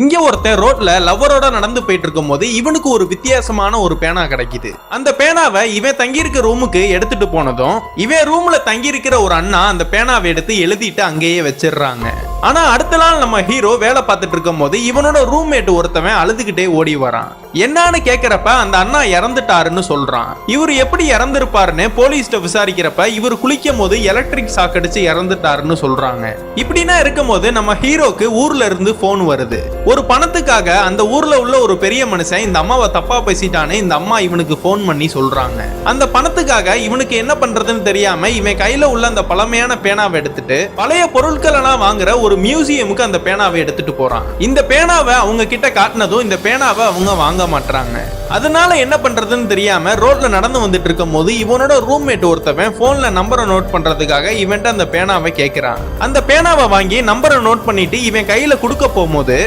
இங்க ஒருத்தன் ரோட்ல லவ்வரோட நடந்து போயிட்டு இருக்கும் போது இவனுக்கு ஒரு வித்தியாசமான ஒரு பேனா கிடைக்குது. அந்த பேனாவை இவன் தங்கியிருக்க ரூமுக்கு எடுத்துட்டு போனதும் இவன் ரூம்ல தங்கியிருக்கிற ஒரு அண்ணா அந்த பேனாவை எடுத்து எழுதிட்டு அங்கேயே வச்சிடுறாங்க. ஆனா அடுத்த நாள் நம்ம ஹீரோ வேலை பார்த்துட்டு இருக்கும் போது இவனோட ரூம்மேட் ஒருத்தவன் அழுதுகிட்டே ஓடி வரான். என்னன்னு கேக்குறப்ப அந்த அண்ணா இறந்துட்டாருன்னு சொல்றான். இவர் எப்படி இறந்திருப்பாருன்னு போலீஸ்ட விசாரிக்கிறப்ப இவர் குளிக்கும் போது எலக்ட்ரிக் ஷாக் அடிச்சு இறந்துட்டாருன்னு சொல்றாங்க. இப்படின்னா இருக்கும் போது நம்ம ஹீரோக்கு ஊர்ல இருந்து போன் வருது. ஒரு பணத்துக்காக அந்த ஊர்ல உள்ள ஒரு பெரிய மனுஷன் இந்த அம்மாவை தப்பா பேசிட்டானே இந்த அம்மா இவனுக்கு ஃபோன் பண்ணி சொல்றாங்க. அந்த பணத்துக்காக இவனுக்கு என்ன பண்றதுன்னு தெரியாம இவன் கையில உள்ள அந்த பழமையான பேனாவை எடுத்துட்டு பழைய பொருட்கள் எல்லாம் வாங்குற ஒரு மியூசியமுக்கு அந்த பேனாவை எடுத்துட்டு போறான். இந்த பேனாவை அவங்க கிட்ட காட்டினதும் இந்த பேனாவை அவங்க வாங்க மாட்றாங்க. அதனால என்ன பண்றதுன்னு தெரியாம ரோட்ல நடந்து வந்துட்டு இருக்கும் போது இவனோட ரூம்மேட் ஒருத்தவன் போன்ல நம்பரை நோட் பண்றதுக்காக இவன்ட்ட அந்த பேனாவை கேட்கிறான் அந்த பேனாவை வாங்கி நம்பரை நோட் பண்ணிட்டு இவன் கையில கொடுக்க போகும்போது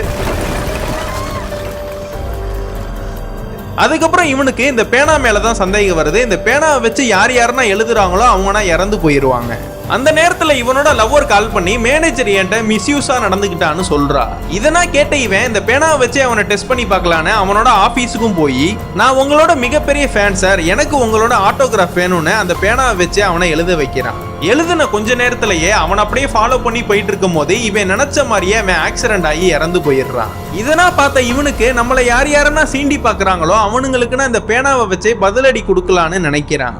அதுக்கப்புறம் இவனுக்கு இந்த பேனா மேல தான் சந்தேகம் வருது. இந்த பேனாவை வச்சு யார் யாருன்னா எழுதுறாங்களோ அவங்கன்னா இறந்து போயிருவாங்க. அந்த நேரத்தில் இவனோட லவ்வர் கால் பண்ணி மேனேஜர் என்கிட்ட மிஸ்யூஸாக நடந்துக்கிட்டான்னு சொல்றா. இதனா கேட்ட இவன் இந்த பேனாவை வச்சு அவனை டெஸ்ட் பண்ணி பார்க்கலான்னு அவனோட ஆஃபீஸுக்கும் போய் நான் உங்களோட மிகப்பெரிய ஃபேன் சார் எனக்கு உங்களோட ஆட்டோகிராஃப் வேணும்னு அந்த பேனாவை வச்சு அவனை எழுத வைக்கிறான். எழுதுன கொஞ்ச நேரத்திலேயே அவன் அப்படியே ஃபாலோ பண்ணி போயிட்டு இருக்கும் போது இவன் நினைச்ச மாதிரியே அவன் ஆக்சிடென்ட் ஆகி இறந்து போயிடுறான். இதனா பார்த்த இவனுக்கு நம்மளை யார் யாருன்னா சீண்டி பார்க்குறாங்களோ அவனுங்களுக்குன்னா இந்த பேனாவை வச்சே பதிலடி கொடுக்கலான்னு நினைக்கிறான்